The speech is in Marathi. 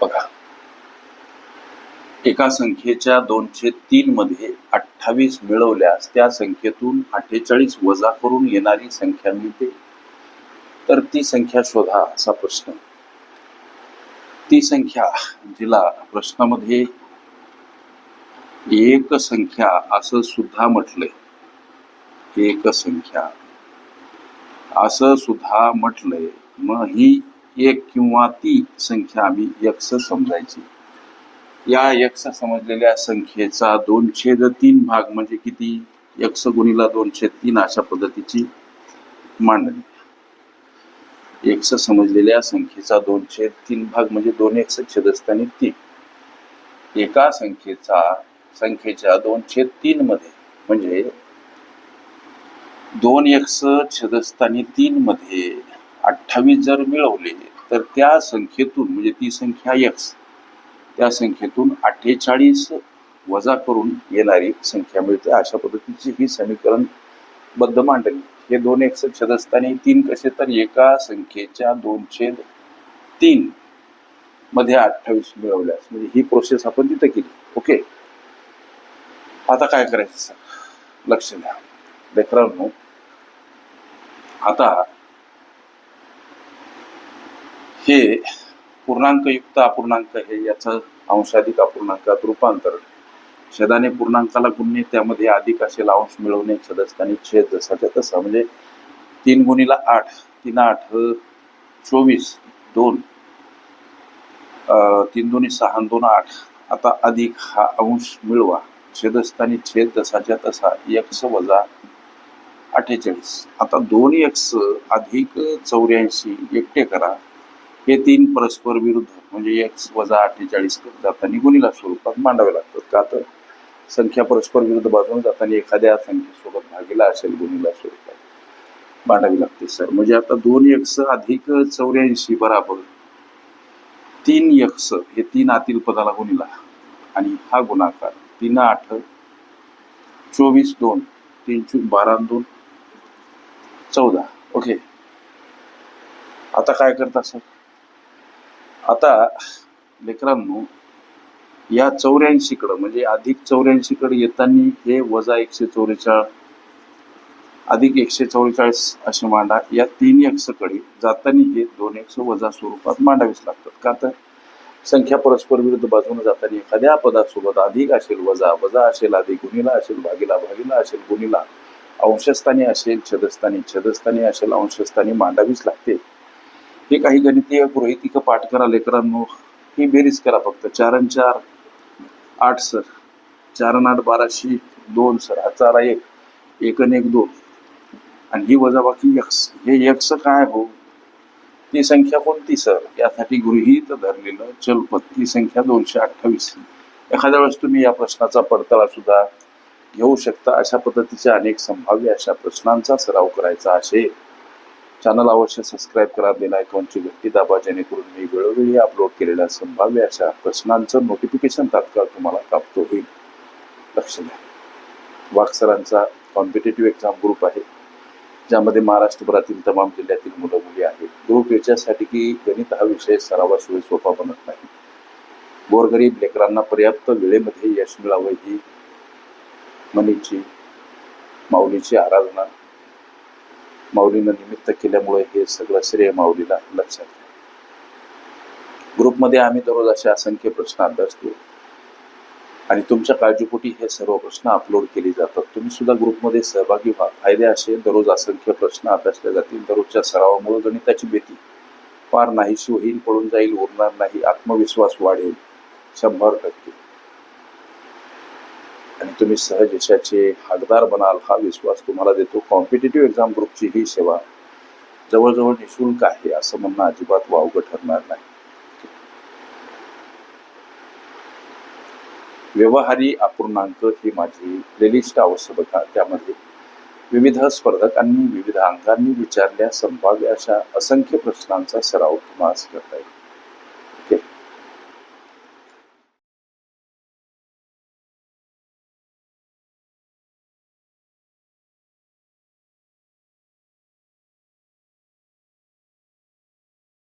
बघा. एका संख्येच्या दोनशे तीन मध्ये अठ्ठावीस मिळवल्यास त्या संख्येतून अठ्ठेचाळीस वजा करून येणारी संख्या मिळते. तर ती संख्या शोधा असा प्रश्न. ती संख्या जिला प्रश्नामध्ये एक संख्या असं सुद्धा म्हटलंय. एक संख्या असं सुद्धा म्हटलंय. मग ही एक किंवा ती संख्या आम्ही यक्ष समजायची. या यक्ष समजलेल्या संख्येचा दोन छेद तीन भाग म्हणजे किती? यक्ष गुणीला दोनशे तीन अशा पद्धतीची मांडणी. यक्ष समजलेल्या संख्येचा दोन छेद तीन भाग म्हणजे दोन यक्ष छेदस्थानी तीन. एका संख्येचा संख्येच्या दोन छेद तीन मध्ये म्हणजे दोन एक्स छेदस्थानी तीन मध्ये अठ्ठावीस जर मिळवले तर त्या संख्येतून म्हणजे ती संख्या एक्स त्या संख्येतून अठ्ठेचाळीस वजा करून येणारी संख्या मिळते. अशा पद्धतीची ही समीकरण बद्ध मांडली हे दोन एक्स असताना तीन कसे? तर एका संख्येच्या दोन छेद तीन मध्ये अठ्ठावीस मिळवल्यास म्हणजे ही प्रोसेस आपण तिथं केली. ओके आता काय करायचं? सर लक्ष द्या. लेकरांनो आता हे पूर्णांकयुक्त अपूर्णांक हे याचं अंशाधिक अपूर्णांकात रूपांतर. छेदाने पूर्णांकाला गुणणे त्यामध्ये अधिक असेल अंश मिळवणे छेदस्थानी छेद जसाच्या तसा. म्हणजे तीन गुणीला आठ तीन आठ चोवीस दोन तीन दोन्ही सहा दोन आठ. आता अधिक हा अंश मिळवा. छेदस्थानी छेद जसाच्या तसा एक्स वजा अठ्ठेचाळीस. आता दोन एक्स अधिक चौऱ्याऐंशी एकटे करा. हे तीन परस्पर विरुद्ध म्हणजे एक्स वजा अठ्ठेचाळीस जाताना गुणीला स्वरूपात मांडावे लागतात. का तर संख्या परस्पर विरुद्ध बाजून जाताना एखाद्या संख्येसोबत भागीला असेल गुणीला स्वरूपात मांडावी लागते सर. म्हणजे आता दोन एक्स अधिक चौऱ्याऐंशी बराबर तीन यक्स हे तीन आतील पदाला गुणीला. आणि हा गुणाकार तीन आठ चोवीस दोन तीन चूक बारा दोन चौदा. ओके. आता काय करता सर? आता लेकरांनो या चौऱ्याऐंशीकडं म्हणजे अधिक चौऱ्याऐंशीकडे येताना हे वजा एकशे चौवेचाळीस अधिक एकशे चौवेचाळीस असे मांडा. या तीन अक्षकडे जाताना हे दोन एक्स वजा स्वरूपात मांडावेच लागतात. का तर संख्या परस्पर विरुद्ध बाजूने जाताना एखाद्या पदासोबत अधिक असेल वजा वजा असेल अधिक गुणीला असेल भागीला भागीला असेल गुणीला अंशस्थानी असेल छदस्थानी छदस्थानी असेल अंशस्थानी मांडावीच लागते. हे काही गणितीय गृहितिक पाठ करा लेकरांनो ही बेरीज करा फक्त. चार आणि चार आठ सर. चार आणि आठ बाराशे दोन सर. चार चारा एक. एक आणि एक दोन. आणि ही वजाबाकी यक्स. हे यक्स काय हो? ती संख्या कोणती सर? यासाठी गृहीत धरलेलं चलपत ती संख्या दोनशे अठ्ठावीस. एखाद्या वेळेस तुम्ही या प्रश्नाचा पडताळा सुद्धा घेऊ शकता. अशा पद्धतीच्या अनेक संभाव्य अशा प्रश्नांचा सराव करायचा असेल. चॅनल अवश्य सबस्क्राईब करा बेल आयकॉनची घंटी दाबा जेणेकरून मी वेळोवेळी अपलोड केलेल्या संभाव्य अशा प्रश्नांचं नोटिफिकेशन तात्काळ तुम्हाला प्राप्त होईल लक्ष द्या. वाक्सरांचा कॉम्पिटेटिव्ह एक्झाम ग्रुप आहे ज्यामध्ये महाराष्ट्रभरातील तमाम जिल्ह्यातील मुलं मुली आहेत. ग्रुप याच्यासाठी की गणित हा विषय सरावाशिवाय सोपा बनत नाही. गोरगरीब लेकरांना पर्याप्त वेळेमध्ये यश मिळावं ही मनीची माऊलीची आराधना माऊलीनं निमित्त केल्यामुळे हे सगळं श्रेय माऊलीला लक्षात ग्रुपमध्ये आम्ही दररोज असे असंख्य प्रश्न अभ्यासतो. आणि तुमच्या काळजीपोटी हे सर्व प्रश्न अपलोड केले जातात. तुम्ही सुद्धा ग्रुपमध्ये सहभागी व्हा. फायदे असे दररोज असंख्य प्रश्न अभ्यासले जातील. दररोजच्या सरावामुळे गणिताची भीती फार नाहीशी होईल पडून जाईल उरणार नाही. आत्मविश्वास वाढेल. शंभर टक्के. आणि तुम्ही सहज यशाचे हकदार बनाल हा विश्वास तुम्हाला देतो. कॉम्पिटेटिव्ह एक्झाम ग्रुपची ही सेवा जवळजवळ निशुल्क आहे असं म्हणणं अजिबात वावगं ठरणार नाही. व्यवहारी अपूर्णांक ही माझी प्लेलिस्ट आवश्यकता त्यामध्ये विविध स्पर्धकांनी विविध अंगांनी विचारल्या संभाव्य अशा असंख्य प्रश्नांचा सराव तुम्हाला करता येईल.